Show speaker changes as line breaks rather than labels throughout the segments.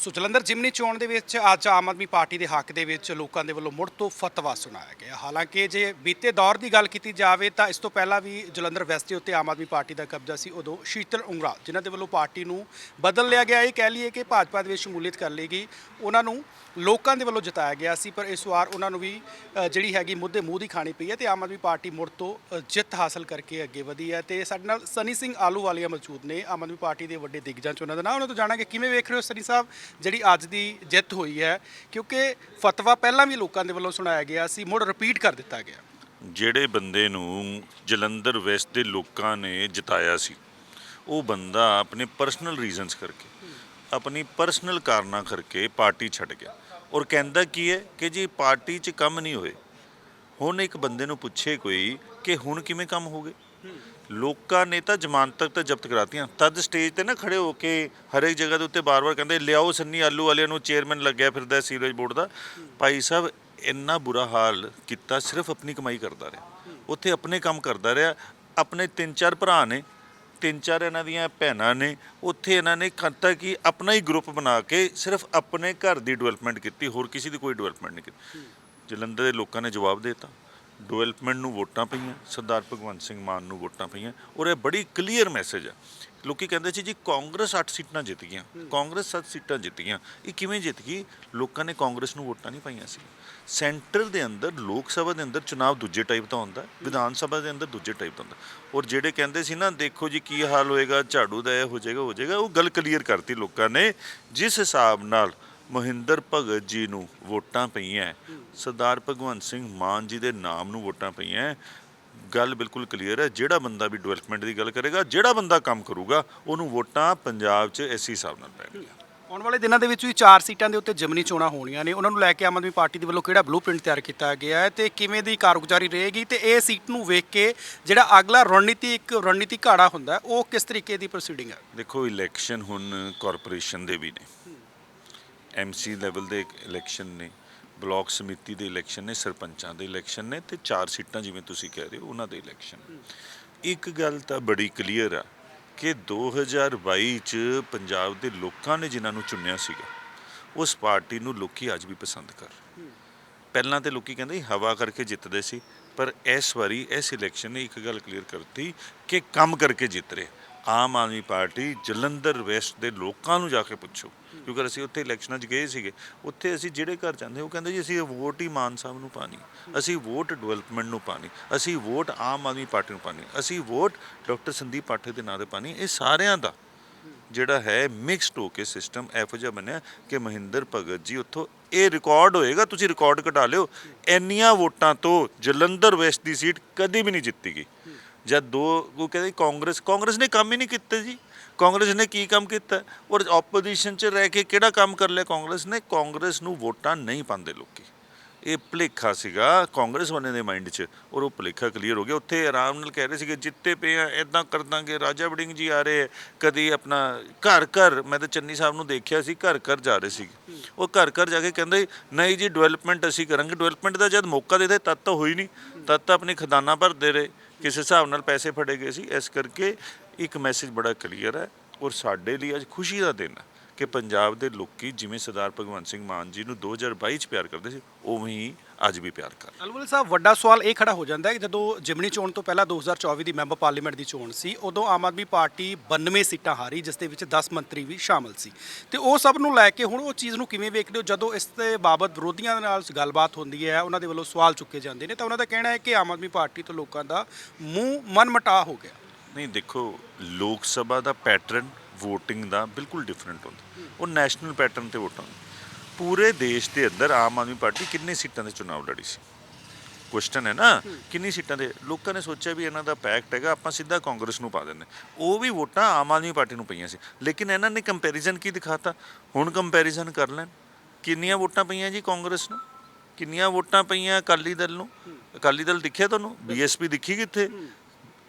ਸੋ ਜਲੰਧਰ ਜਿਮਨੀ ਚੋਣ ਦੇ ਵਿੱਚ ਅੱਜ ਆਮ ਆਦਮੀ ਪਾਰਟੀ ਦੇ ਹੱਕ ਦੇ ਵਿੱਚ ਲੋਕਾਂ ਦੇ ਵੱਲੋਂ ਮੁੜ ਤੋਂ ਫਤਵਾ ਸੁਣਾਇਆ ਗਿਆ। ਹਾਲਾਂਕਿ ਜੇ ਬੀਤੇ ਦੌਰ ਦੀ ਗੱਲ ਕੀਤੀ ਜਾਵੇ ਤਾਂ ਇਸ ਤੋਂ ਪਹਿਲਾਂ ਵੀ ਜਲੰਧਰ ਵੈਸਟ ਦੇ ਉੱਤੇ ਆਮ ਆਦਮੀ ਪਾਰਟੀ ਦਾ ਕਬਜ਼ਾ ਸੀ, ਉਦੋਂ ਸ਼ੀਤਲ ਉਂਗਰਾ ਜਿਨ੍ਹਾਂ ਦੇ ਵੱਲੋਂ ਪਾਰਟੀ ਨੂੰ ਬਦਲ ਲਿਆ ਗਿਆ। ਇਹ ਕਹਿ ਲਈਏ ਕਿ ਭਾਜਪਾ ਦੇ ਵਿੱਚ ਸ਼ਮੂਲੀਅਤ ਕਰ ਲਈ ਗਈ। ਉਹਨਾਂ ਨੂੰ ਲੋਕਾਂ ਦੇ ਵੱਲੋਂ ਜਿਤਾਇਆ ਗਿਆ ਸੀ, ਪਰ ਇਸ ਵਾਰ ਉਹਨਾਂ ਨੂੰ ਵੀ ਜਿਹੜੀ ਹੈਗੀ ਮੁੱਦੇ ਮੂੰਹ ਦੀ ਖਾਣੀ ਪਈ ਹੈ ਤੇ ਆਮ ਆਦਮੀ ਪਾਰਟੀ ਮੁੜ ਤੋਂ ਜਿੱਤ ਹਾਸਲ ਕਰਕੇ ਅੱਗੇ ਵਧੀ ਹੈ ਤੇ ਸਾਡੇ ਨਾਲ ਸਨੀ ਸਿੰਘ ਆਲੂ ਵਾਲੀਆ ਮੌਜੂਦ ਨੇ। ਆਮ ਆਦਮੀ ਪਾਰਟੀ ਦੇ ਵੱਡੇ ਦਿੱਗਜਾਂ ਚ ਉਹਨਾਂ ਦਾ ਨਾਮ। ਉਹਨਾਂ ਤੋਂ ਜਾਣਾਂਗੇ ਕਿਵੇਂ ਵੇਖ ਰਹੇ ਹੋ ਸਨੀ ਸਾਹਿਬ? ਜਿਹੜੀ ਅੱਜ ਦੀ ਜਿੱਤ ਹੋਈ ਹੈ, ਕਿਉਂਕਿ ਫਤਵਾ ਪਹਿਲਾਂ ਵੀ ਲੋਕਾਂ ਦੇ ਵੱਲੋਂ ਸੁਣਾਇਆ ਗਿਆ ਸੀ, ਮੁੜ ਰਿਪੀਟ ਕਰ ਦਿੱਤਾ ਗਿਆ।
ਜਿਹੜੇ ਬੰਦੇ ਨੂੰ ਜਲੰਧਰ ਵੈਸਟ ਦੇ ਲੋਕਾਂ ਨੇ ਜਿਤਾਇਆ ਸੀ, ਉਹ ਬੰਦਾ ਆਪਣੇ ਪਰਸਨਲ ਰੀਜ਼ਨਸ ਕਰਕੇ, ਆਪਣੀ ਪਰਸਨਲ ਕਾਰਨਾਂ ਕਰਕੇ ਪਾਰਟੀ ਛੱਡ ਗਿਆ। ਔਰ ਕਹਿੰਦਾ ਕੀ ਹੈ ਕਿ ਜੀ ਪਾਰਟੀ 'ਚ ਕੰਮ ਨਹੀਂ ਹੋਏ। ਹੁਣ ਇੱਕ ਬੰਦੇ ਨੂੰ ਪੁੱਛੇ ਕੋਈ ਕਿ ਹੁਣ ਕਿਵੇਂ ਕੰਮ ਹੋ ਗਏ? ਲੋਕਾਂ ਨੇ ਤਾਂ ਜ਼ਮਾਨਤਾਂ ਤਾਂ ਜ਼ਬਤ ਕਰਾਤੀਆਂ। ਤਦ ਸਟੇਜ ਤੇ ਨਾ ਖੜੇ ਹੋ ਕੇ ਹਰੇਕ ਜਗ੍ਹਾ ਦੇ ਉੱਤੇ ਬਾਰ-ਬਾਰ ਕਹਿੰਦੇ, ਲਿਆਓ ਸੰਨੀ, ਆਲੂ ਵਾਲਿਆਂ ਨੂੰ ਚੇਅਰਮੈਨ ਲੱਗਿਆ ਫਿਰਦਾ ਸੀਵਰੇਜ ਬੋਰਡ ਦਾ। ਭਾਈ ਸਾਹਿਬ, ਇੰਨਾ ਬੁਰਾ ਹਾਲ ਕੀਤਾ, ਸਿਰਫ ਆਪਣੀ ਕਮਾਈ ਕਰਦਾ ਰਿਹਾ। ਉੱਥੇ ਆਪਣੇ ਕੰਮ ਕਰਦਾ ਰਿਹਾ। ਆਪਣੇ ਤਿੰਨ ਚਾਰ ਭਰਾ ਨੇ ਤਿੰਨ ਚਾਰ ਇਹਨਾਂ ਦੀਆਂ ਭੈਣਾਂ ਨੇ, ਉੱਥੇ ਇਹਨਾਂ ਨੇ ਕਰਤਾ ਕਿ ਆਪਣਾ ਹੀ ਗਰੁੱਪ ਬਣਾ ਕੇ ਸਿਰਫ ਆਪਣੇ ਘਰ ਦੀ ਡਿਵੈਲਪਮੈਂਟ ਕੀਤੀ, ਹੋਰ ਕਿਸੇ ਦੀ ਕੋਈ ਡਿਵੈਲਪਮੈਂਟ ਨਹੀਂ ਕੀਤੀ। ਜਲੰਧਰ ਦੇ ਲੋਕਾਂ ਨੇ ਜਵਾਬ ਦੇ ਦਿੱਤਾ। ਡਿਵੈਲਪਮੈਂਟ ਨੂੰ ਵੋਟਾਂ ਪਈਆਂ, ਸਰਦਾਰ ਭਗਵੰਤ ਸਿੰਘ ਮਾਨ ਨੂੰ ਵੋਟਾਂ ਪਈਆਂ ਔਰ ਇਹ ਬੜੀ ਕਲੀਅਰ ਮੈਸੇਜ ਆ। ਲੋਕੀ ਕਹਿੰਦੇ ਸੀ ਜੀ ਕਾਂਗਰਸ 8 ਸੀਟਾਂ ਜਿੱਤ ਗਈਆਂ, ਕਾਂਗਰਸ 7 ਸੀਟਾਂ ਜਿੱਤ ਗਈਆਂ, ਇਹ ਕਿਵੇਂ ਜਿੱਤ ਗਈ? ਲੋਕਾਂ ਨੇ ਕਾਂਗਰਸ ਨੂੰ ਵੋਟਾਂ ਨਹੀਂ ਪਾਈਆਂ ਸੀ। ਸੈਂਟਰ ਦੇ ਅੰਦਰ, ਲੋਕ ਸਭਾ ਦੇ ਅੰਦਰ ਚੁਣਾਵ ਦੂਜੇ ਟਾਈਪ ਦਾ ਹੁੰਦਾ, ਵਿਧਾਨ ਸਭਾ ਦੇ ਅੰਦਰ ਦੂਜੇ ਟਾਈਪ ਦਾ ਹੁੰਦਾ। ਔਰ ਜਿਹੜੇ ਕਹਿੰਦੇ ਸੀ ਨਾ, ਦੇਖੋ ਜੀ ਕੀ ਹਾਲ ਹੋਏਗਾ, ਝਾੜੂ ਦਾ ਇਹ ਹੋ ਜਾਏਗਾ ਹੋ ਜਾਏਗਾ, ਉਹ ਗੱਲ ਕਲੀਅਰ ਕਰਤੀ ਲੋਕਾਂ ਨੇ। ਜਿਸ ਹਿਸਾਬ ਨਾਲ ਮਹਿੰਦਰ ਭਗਤ ਜੀ ਨੂੰ ਵੋਟਾਂ ਪਈਆਂ। ਸਰਦਾਰ ਭਗਵੰਤ ਸਿੰਘ ਮਾਨ ਜੀ ਦੇ ਨਾਮ ਨੂੰ ਵੋਟਾਂ ਪਈਆਂ। ਗੱਲ ਬਿਲਕੁਲ ਕਲੀਅਰ ਹੈ। ਜਿਹੜਾ ਬੰਦਾ ਵੀ ਡਿਵੈਲਪਮੈਂਟ ਦੀ ਗੱਲ ਕਰੇਗਾ ਜਿਹੜਾ ਬੰਦਾ ਕੰਮ ਕਰੂਗਾ ਉਹਨੂੰ ਵੋਟਾਂ ਪੰਜਾਬ 'ਚ ਇਸੇ ਹਿਸਾਬ ਨਾਲ ਪੈਣਗੀਆਂ।
ਆਉਣ ਵਾਲੇ ਦਿਨਾਂ ਦੇ ਵਿੱਚ ਵੀ ਚਾਰ ਸੀਟਾਂ ਦੇ ਉੱਤੇ ਜਿਮਨੀ ਚੋਣਾਂ ਹੋਣੀਆਂ ਨੇ। ਉਹਨਾਂ ਨੂੰ ਲੈ ਕੇ ਆਮ ਆਦਮੀ ਪਾਰਟੀ ਦੇ ਵੱਲੋਂ ਕਿਹੜਾ ਬਲੂਪ੍ਰਿੰਟ ਤਿਆਰ ਕੀਤਾ ਗਿਆ ਹੈ ਤੇ ਕਿਵੇਂ ਦੀ ਕਾਰਗੁਜ਼ਾਰੀ ਰਹੇਗੀ ਤੇ ਇਹ ਸੀਟ ਨੂੰ ਵੇਖ ਕੇ ਜਿਹੜਾ ਅਗਲਾ ਰਣਨੀਤੀ ਇੱਕ ਰਣਨੀਤੀ ਘਾੜਾ ਹੁੰਦਾ ਉਹ ਕਿਸ ਤਰੀਕੇ ਦੀ ਪ੍ਰੋਸੀਡਿੰਗ ਹੈ?
ਦੇਖੋ ਇਲੈਕਸ਼ਨ ਹੁਣ ਕਾਰਪੋਰੇਸ਼ਨ ਦੇ ਵੀ ਨੇ। ਐਮਸੀ ਲੈਵਲ ਦੇ ਇਲੈਕਸ਼ਨ ਨੇ ਬਲਾਕ ਸਮਿਤੀ ਦੇ ਇਲੈਕਸ਼ਨ ਨੇ, ਸਰਪੰਚਾਂ ਦੇ ਇਲੈਕਸ਼ਨ ਨੇ ਤੇ ਚਾਰ ਸੀਟਾਂ ਜਿਵੇਂ ਤੁਸੀਂ ਕਹਿ ਰਹੇ ਹੋ, ਉਹਨਾਂ ਦੇ ਇਲੈਕਸ਼ਨ ਇੱਕ ਗੱਲ ਤਾਂ ਬੜੀ ਕਲੀਅਰ ਆ ਕਿ 2022 ਚ ਪੰਜਾਬ ਦੇ ਲੋਕਾਂ ਨੇ ਜਿਨ੍ਹਾਂ ਨੂੰ ਚੁਣਿਆ ਸੀਗਾ, ਉਸ ਪਾਰਟੀ ਨੂੰ ਲੋਕੀ ਅੱਜ ਵੀ ਪਸੰਦ ਕਰ ਪਹਿਲਾਂ ਤੇ ਲੋਕੀ ਕਹਿੰਦੇ ਹਵਾ ਕਰਕੇ ਜਿੱਤਦੇ ਸੀ, ਪਰ ਇਸ ਵਾਰੀ ਇਸ ਇਲੈਕਸ਼ਨ ਨੇ ਇੱਕ ਗੱਲ ਕਲੀਅਰ ਕਰਤੀ ਕਿ ਕੰਮ ਕਰਕੇ ਜਿੱਤ ਰਹੇ। ਆਮ ਆਦਮੀ ਪਾਰਟੀ ਜਲੰਧਰ ਵੈਸਟ ਦੇ ਲੋਕਾਂ ਨੂੰ ਜਾ ਕੇ ਪੁੱਛੋ। ਕਿਉਂਕਿ ਅਸੀਂ ਉੱਥੇ ਇਲੈਕਸ਼ਨਾਂ 'ਚ ਗਏ ਸੀਗੇ, ਉੱਥੇ ਅਸੀਂ ਜਿਹੜੇ ਘਰ ਜਾਂਦੇ, ਉਹ ਕਹਿੰਦੇ ਜੀ ਅਸੀਂ ਵੋਟ ਹੀ ਮਾਨ ਸਾਹਿਬ ਨੂੰ ਪਾਣੀ, ਅਸੀਂ ਵੋਟ ਡਿਵੈਲਪਮੈਂਟ ਨੂੰ ਪਾਣੀ, ਅਸੀਂ ਵੋਟ ਆਮ ਆਦਮੀ ਪਾਰਟੀ ਨੂੰ ਪਾਣੀ, ਅਸੀਂ ਵੋਟ ਡਾਕਟਰ ਸੰਦੀਪ ਪਾਠਕ ਦੇ ਨਾਂ ਤੇ ਪਾਣੀ, ਇਹ ਸਾਰਿਆਂ ਦਾ ਜਿਹੜਾ ਹੈ ਮਿਕਸਡ ਹੋ ਕੇ ਸਿਸਟਮ ਇਹੋ ਜਿਹਾ ਬਣਿਆ ਕਿ ਮਹਿੰਦਰ ਭਗਤ ਜੀ ਉੱਥੋਂ ਇਹ ਰਿਕਾਰਡ ਹੋਏਗਾ, ਤੁਸੀਂ ਰਿਕਾਰਡ ਘਟਾ ਲਿਓ, ਇੰਨੀਆਂ ਵੋਟਾਂ ਤੋਂ ਜਲੰਧਰ ਵੈਸਟ ਦੀ ਸੀਟ ਕਦੀ ਵੀ ਨਹੀਂ ਜਿੱਤੀ ਗਈ। ਜਦ ਦੋ, ਉਹ ਕਹਿੰਦੇ ਕਾਂਗਰਸ ਕਾਂਗਰਸ ਨੇ ਕੰਮ ਹੀ ਨਹੀਂ ਕੀਤਾ ਜੀ। ਕਾਂਗਰਸ ਨੇ ਕੀ ਕੰਮ ਕੀਤਾ? ਔਰ ਆਪੋਜੀਸ਼ਨ 'ਚ ਰਹਿ ਕੇ ਕਿਹੜਾ ਕੰਮ ਕਰ ਲਿਆ ਕਾਂਗਰਸ ਨੇ? ਕਾਂਗਰਸ ਨੂੰ ਵੋਟਾਂ ਨਹੀਂ ਪਾਉਂਦੇ ਲੋਕੀ। ਇਹ ਭੁਲੇਖਾ ਸੀਗਾ ਕਾਂਗਰਸ ਵਾਲੇ ਦੇ ਮਾਈਂਡ 'ਚ। ਔਰ ਉਹ ਭੁਲੇਖਾ ਕਲੀਅਰ ਹੋ ਗਿਆ। ਉੱਥੇ ਆਰਾਮ ਨਾਲ ਕਹਿ ਰਹੇ ਸੀਗੇ ਜਿੱਤੇ ਪਏ ਆ ਇਦਾਂ ਕਰ ਦਾਂਗੇ। ਰਾਜਾ ਵੜਿੰਗ ਜੀ ਆ ਰਹੇ ਆ, ਕਦੀ ਆਪਣਾ ਘਰ ਘਰ। ਮੈਂ ਤਾਂ ਚੰਨੀ ਸਾਹਿਬ ਨੂੰ ਦੇਖਿਆ ਸੀ ਘਰ ਘਰ ਜਾ ਰਹੇ ਸੀਗੇ। ਉਹ ਘਰ ਘਰ ਜਾ ਕੇ ਕਹਿੰਦੇ ਨਹੀਂ ਜੀ ਡਿਵੈਲਪਮੈਂਟ ਅਸੀਂ ਕਰਾਂਗੇ। ਡਿਵੈਲਪਮੈਂਟ ਦਾ ਜਦ ਮੌਕਾ ਦੇਦੇ ਤਦ ਤਾਂ ਹੋਈ ਨਹੀਂ। ਤਦ ਤਾਂ ਆਪਣੀ ਖਜ਼ਾਨਾ ਭਰਦੇ ਰਹੇ। ਕਿਸ ਹਿਸਾਬ ਨਾਲ ਪੈਸੇ ਫੜੇ ਗਏ ਸੀ, ਇਸ ਕਰਕੇ ਇੱਕ ਮੈਸੇਜ ਬੜਾ ਕਲੀਅਰ ਹੈ ਔਰ ਸਾਡੇ ਲਈ ਅੱਜ ਖੁਸ਼ੀ ਦਾ ਦਿਨ ਹੈ ਕਿ ਪੰਜਾਬ ਦੇ ਲੋਕੀ ਜਿਵੇਂ ਸਰਦਾਰ ਭਗਵੰਤ ਸਿੰਘ ਮਾਨ ਜੀ ਨੂੰ 2022 ਚ ਪਿਆਰ ਕਰਦੇ ਸੀ, ਉਵੇਂ ਹੀ ਅੱਜ ਵੀ ਪਿਆਰ ਕਰ।
ਅਲਵਲ ਸਾਹਿਬ ਵੱਡਾ ਸਵਾਲ ਇਹ ਖੜਾ ਹੋ ਜਾਂਦਾ ਹੈ ਕਿ ਜਦੋਂ ਜਿਮਨੀ ਚੋਣ ਤੋਂ ਪਹਿਲਾਂ 2024 ਦੀ ਮੈਂਬਰ ਪਾਰਲੀਮੈਂਟ ਦੀ ਚੋਣ ਸੀ ਉਦੋਂ ਆਮ ਆਦਮੀ ਪਾਰਟੀ 92 ਸੀਟਾਂ ਹਾਰੀ ਜਿਸ ਦੇ ਵਿੱਚ 10 ਮੰਤਰੀ ਵੀ ਸ਼ਾਮਲ ਸੀ। ਤੇ ਉਹ ਸਭ ਨੂੰ ਲੈ ਕੇ ਹੁਣ ਉਹ ਚੀਜ਼ ਨੂੰ ਕਿਵੇਂ ਵੇਖਦੇ ਹੋ? ਜਦੋਂ ਇਸ ਦੇ ਬਾਬਤ ਵਿਰੋਧੀਆਂ ਦੇ ਨਾਲ ਗੱਲਬਾਤ ਹੁੰਦੀ ਹੈ ਉਹਨਾਂ ਦੇ ਵੱਲੋਂ ਸਵਾਲ ਚੁੱਕੇ ਜਾਂਦੇ ਨੇ ਤਾਂ ਉਹਨਾਂ ਦਾ ਕਹਿਣਾ ਹੈ ਕਿ ਆਮ ਆਦਮੀ ਪਾਰਟੀ ਤੋਂ ਲੋਕਾਂ ਦਾ ਮੂੰਹ ਮਨਮਟਾ ਹੋ ਗਿਆ।
ਨਹੀਂ ਦੇਖੋ ਲੋਕ ਸਭਾ ਦਾ ਪੈਟਰਨ VOTING ਦਾ ਬਿਲਕੁਲ ਡਿਫਰੈਂਟ ਹੁੰਦਾ। ਉਹ ਨੈਸ਼ਨਲ ਪੈਟਰਨ ਤੇ ਵੋਟਾਂ ਪੂਰੇ ਦੇਸ਼ ਦੇ ਅੰਦਰ ਆਮ ਆਦਮੀ ਪਾਰਟੀ ਕਿੰਨੇ ਸੀਟਾਂ ਦੇ ਚੁਣਾਵ ਲੜੀ ਸੀ? ਕੁਐਸਚਨ ਹੈ ਨਾ ਕਿੰਨੀ ਸੀਟਾਂ ਦੇ? ਲੋਕਾਂ ਨੇ ਸੋਚਿਆ ਵੀ ਇਹਨਾਂ ਦਾ ਪੈਕਟ ਹੈਗਾ ਆਪਾਂ ਸਿੱਧਾ ਕਾਂਗਰਸ ਨੂੰ ਪਾ ਦਿੰਦੇ ਉਹ ਵੀ ਵੋਟਾਂ ਆਮ ਆਦਮੀ ਪਾਰਟੀ ਨੂੰ ਪਈਆਂ ਸੀ। ਲੇਕਿਨ ਇਹਨਾਂ ਨੇ ਕੰਪੈਰੀਜ਼ਨ ਕੀ ਦਿਖਾਤਾ? ਹੁਣ ਕੰਪੈਰੀਜ਼ਨ ਕਰ ਲੈਣ। ਕਿੰਨੀਆਂ ਵੋਟਾਂ ਪਈਆਂ ਜੀ ਕਾਂਗਰਸ ਨੂੰ? ਕਿੰਨੀਆਂ ਵੋਟਾਂ ਪਈਆਂ ਅਕਾਲੀ ਦਲ ਨੂੰ? ਅਕਾਲੀ ਦਲ ਦਿਖਿਆ ਤੁਹਾਨੂੰ? ਬੀਐਸਪੀ ਦਿਖੀ ਕਿੱਥੇ?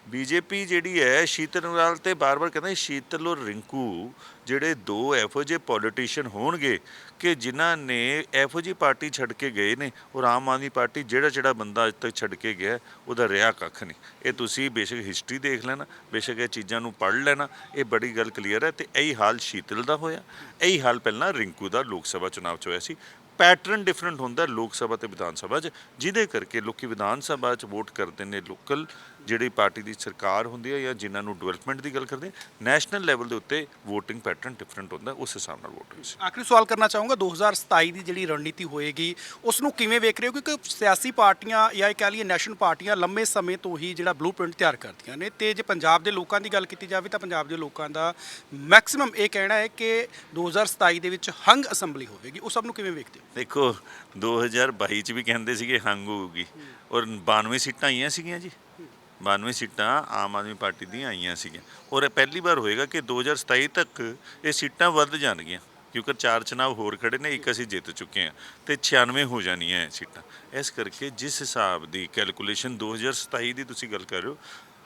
ਬੀਜੇਪੀ ਜਿਹੜੀ ਹੈ ਸ਼ੀਤਲ ਨਾਲ ਤੇ ਬਾਰ-ਬਾਰ ਕਹਿੰਦੇ ਸ਼ੀਤਲ ਔਰ ਰਿੰਕੂ ਜਿਹੜੇ ਦੋ ਇਹੋ ਜਿਹੇ ਪੋਲੀਟੀਸ਼ੀਅਨ ਹੋਣਗੇ ਕਿ ਜਿਨ੍ਹਾਂ ਨੇ ਇਹੋ ਜਿਹੀ ਪਾਰਟੀ ਛੱਡ ਕੇ ਗਏ ਨੇ ਔਰ ਆਮ ਆਦਮੀ ਪਾਰਟੀ ਜਿਹੜਾ ਜਿਹੜਾ ਬੰਦਾ ਅੱਜ ਤੱਕ ਛੱਡ ਕੇ ਗਿਆ, ਉਹਦਾ ਰਿਹਾ ਕੱਖ ਨਹੀਂ। ਇਹ ਤੁਸੀਂ ਬੇਸ਼ੱਕ ਹਿਸਟਰੀ ਦੇਖ ਲੈਣਾ, ਬੇਸ਼ੱਕ ਇਹ ਚੀਜ਼ਾਂ ਨੂੰ ਪੜ੍ਹ ਲੈਣਾ, ਇਹ ਬੜੀ ਗੱਲ ਕਲੀਅਰ ਹੈ ਤੇ ਇਹੀ ਹਾਲ ਸ਼ੀਤਲ ਦਾ ਹੋਇਆ, ਇਹੀ ਹਾਲ ਪਹਿਲਾਂ ਰਿੰਕੂ ਦਾ ਲੋਕ ਸਭਾ ਚੁਣਾਵ 'ਚ ਹੋਇਆ ਸੀ। ਪੈਟਰਨ ਡਿਫਰੈਂਟ ਹੁੰਦਾ ਲੋਕ ਸਭਾ ਤੇ ਵਿਧਾਨ ਸਭਾ 'ਚ, ਜਿਹਦੇ ਕਰਕੇ ਲੋਕੀ ਵਿਧਾਨ ਸਭਾ 'ਚ ਵੋਟ ਕਰਦੇ ਨੇ ਲੋਕਲ ਜਿਹੜੀ ਪਾਰਟੀ ਦੀ ਸਰਕਾਰ ਹੁੰਦੀ ਹੈ ਜਾਂ ਜਿਨ੍ਹਾਂ ਨੂੰ ਡਿਵੈਲਪਮੈਂਟ ਦੀ ਗੱਲ ਕਰਦੇ ਨੈਸ਼ਨਲ ਲੈਵਲ ਦੇ ਉੱਤੇ VOTING ਪੈਟਰਨ ਡਿਫਰੈਂਟ ਹੁੰਦਾ ਉਸ ਹਿਸਾਬ ਨਾਲ ਵੋਟ ਹੋਈ ਸੀ।
ਆਖਰੀ ਸਵਾਲ ਕਰਨਾ ਚਾਹੂੰਗਾ 2027 ਦੀ ਜਿਹੜੀ ਰਣਨੀਤੀ ਹੋਏਗੀ ਉਸ ਨੂੰ ਕਿਵੇਂ ਵੇਖ ਰਹੇ ਹੋ? ਕਿਉਂਕਿ ਸਿਆਸੀ ਪਾਰਟੀਆਂ ਜਾਂ ਇਹ ਕਹਿ ਲਈਏ ਨੈਸ਼ਨਲ ਪਾਰਟੀਆਂ ਲੰਮੇ ਸਮੇਂ ਤੋਂ ਹੀ ਜਿਹੜਾ ਬਲੂਪ੍ਰਿੰਟ ਤਿਆਰ ਕਰਦੀਆਂ ਨੇ ਤੇ ਜੇ ਪੰਜਾਬ ਦੇ ਲੋਕਾਂ ਦੀ ਗੱਲ ਕੀਤੀ ਜਾਵੇ ਤਾਂ ਪੰਜਾਬ ਦੇ ਲੋਕਾਂ ਦਾ ਮੈਕਸਿਮਮ ਇਹ ਕਹਿਣਾ ਹੈ ਕਿ 2027 ਦੇ ਵਿੱਚ ਹੰਗ ਅਸੈਂਬਲੀ ਹੋਵੇਗੀ। ਉਹ ਸਭ ਨੂੰ ਕਿਵੇਂ ਵੇਖਦੇ ਹੋ?
ਦੇਖੋ 2022 ਚ ਵੀ ਕਹਿੰਦੇ ਸੀਗੇ ਹੰਗ ਹੋਊਗੀ ਔਰ 92 ਸੀਟਾਂ ਆਈਆਂ ਸੀਗੀਆਂ ਜੀ। 92 ਸੀਟਾਂ ਆਮ ਆਦਮੀ ਪਾਰਟੀ ਦੀਆਂ ਆਈਆਂ ਸੀਗੀਆਂ। ਔਰ ਇਹ ਪਹਿਲੀ ਵਾਰ ਹੋਏਗਾ ਕਿ 2027 ਤੱਕ ਇਹ ਸੀਟਾਂ ਵੱਧ ਜਾਣਗੀਆਂ, ਕਿਉਂਕਿ ਚਾਰ ਚੁਣਾਵ ਹੋਰ ਖੜੇ ਨੇ, ਇੱਕ ਅਸੀਂ ਜਿੱਤ ਚੁੱਕੇ ਹਾਂ ਤੇ 96 ਹੋ ਜਾਣੀਆਂ ਇਹ ਸੀਟਾਂ। ਇਸ ਕਰਕੇ ਜਿਸ ਹਿਸਾਬ ਦੀ ਕੈਲਕੂਲੇਸ਼ਨ 2027 ਦੀ ਤੁਸੀਂ ਗੱਲ ਕਰ ਰਹੇ ਹੋ,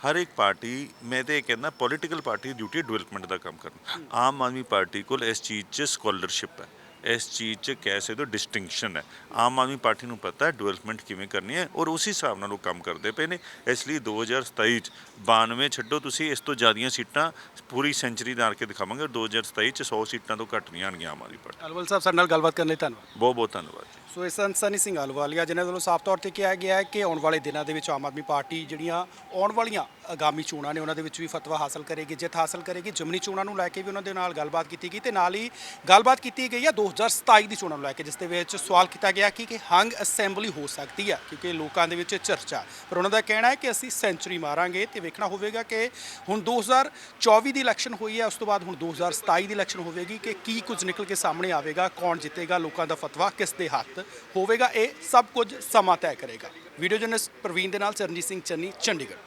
ਹਰ ਇੱਕ ਪਾਰਟੀ, ਮੈਂ ਤੇ ਇਹ ਕਹਿੰਦਾ ਪੋਲੀਟੀਕਲ ਪਾਰਟੀ ਦੀ ਡਿਊਟੀ ਡਿਵੈਲਪਮੈਂਟ ਦਾ ਕੰਮ ਕਰਨਾ। ਆਮ ਆਦਮੀ ਪਾਰਟੀ ਕੋਲ ਇਸ ਚੀਜ਼ 'ਚ ਸਕਾਲਰਸ਼ਿਪ ਹੈ। ਇਸ ਚੀਜ਼ 'ਚ ਕਹਿ ਸਕਦੇ ਹੋ ਡਿਸਟਿੰਕਸ਼ਨ ਹੈ। ਆਮ ਆਦਮੀ ਪਾਰਟੀ ਨੂੰ ਪਤਾ ਹੈ ਡਿਵੈਲਪਮੈਂਟ ਕਿਵੇਂ ਕਰਨੀ ਹੈ ਔਰ ਉਸ ਹਿਸਾਬ ਨਾਲ ਉਹ ਕੰਮ ਕਰਦੇ ਪਏ ਨੇ। ਇਸ ਲਈ 2027 'ਚ 92 ਛੱਡੋ ਤੁਸੀਂ ਇਸ ਤੋਂ ਜ਼ਿਆਦੀਆਂ ਸੀਟਾਂ ਪੂਰੀ ਸੈਂਚਰੀ ਦਾ ਕੇ ਦਿਖਾਵਾਂਗੇ ਔਰ 2027 'ਚ 100 ਸੀਟਾਂ ਤੋਂ ਘੱਟ ਨਹੀਂ ਆਣਗੀਆਂ ਆਮ ਆਦਮੀ ਪਾਰਟੀ।
ਅਲਵਲ ਸਾਹਿਬ ਸਾਡੇ ਨਾਲ ਗੱਲਬਾਤ ਕਰਨ ਲਈ ਧੰਨਵਾਦ।
ਬਹੁਤ ਬਹੁਤ ਧੰਨਵਾਦ ਜੀ।
ਸੋ ਇਸ ਸਨੀ ਸਿੰਘ ਅਲਵਾਲੀਆ ਜਿਨ੍ਹਾਂ ਵੱਲੋਂ ਸਾਫ਼ ਤੌਰ ਤੇ ਕਿਹਾ ਗਿਆ ਹੈ ਕਿ ਆਉਣ ਵਾਲੇ ਦਿਨਾਂ ਦੇ ਵਿੱਚ ਆਮ ਆਦਮੀ ਪਾਰਟੀ ਜਿਹੜੀਆਂ ਆਉਣ ਵਾਲੀਆਂ ਆਗਾਮੀ ਚੋਣਾਂ ਨੇ ਉਹਨਾਂ ਦੇ ਵਿੱਚ ਵੀ ਫਤਵਾ ਹਾਸਲ ਕਰੇਗੀ ਜਿੱਤ ਹਾਸਲ ਕਰੇਗੀ। ਜਮਨੀ ਚੋਣਾਂ ਨੂੰ ਲੈ ਕੇ ਵੀ ਉਹਨਾਂ ਦੇ ਨਾਲ ਗੱਲਬਾਤ ਕੀਤੀ ਗਈ ਤੇ ਨਾਲ ਹੀ ਗੱਲਬਾਤ ਕੀਤੀ ਗਈ ਹੈ 2027 ਦੀ ਚੋਣਾਂ ਨੂੰ ਲੈ ਕੇ, ਜਿਸ ਦੇ ਵਿੱਚ ਸਵਾਲ ਕੀਤਾ ਗਿਆ ਕਿ ਕਿ ਹੰਗ ਅਸੈਂਬਲੀ ਹੋ ਸਕਦੀ ਹੈ ਕਿਉਂਕਿ ਲੋਕਾਂ ਦੇ ਵਿੱਚ ਚਰਚਾ। ਪਰ ਉਹਨਾਂ ਦਾ ਕਹਿਣਾ ਹੈ ਕਿ ਅਸੀਂ ਸੈਂਚਰੀ ਮਾਰਾਂਗੇ ਤੇ ਵੇਖਣਾ ਹੋਵੇਗਾ ਕਿ ਹੁਣ 2024 ਦੀ ਇਲੈਕਸ਼ਨ ਹੋਈ ਹੈ ਉਸ ਤੋਂ ਬਾਅਦ ਹੁਣ 2027 ਦੀ ਇਲੈਕਸ਼ਨ ਹੋਵੇਗੀ ਕਿ ਕੀ ਕੁਝ ਨਿਕਲ ਕੇ ਸਾਹਮਣੇ ਆਵੇਗਾ, ਕੌਣ ਜਿੱਤੇਗਾ, ਲੋਕਾਂ ਦਾ ਫਤਵਾ ਕਿਸ ਦੇ ਹੱਥ ਹੋਵੇਗਾ, ਇਹ ਸਭ ਕੁਝ ਸਮਾਂ ਤੈਅ ਕਰੇਗਾ। ਵੀਡੀਓ ਜਰਨਲਿਸਟ ਪ੍ਰਵੀਨ ਦੇ ਨਾਲ ਚਰਨਜੀਤ ਸਿੰਘ ਚੰਨੀ, ਚੰਡੀਗੜ੍ਹ।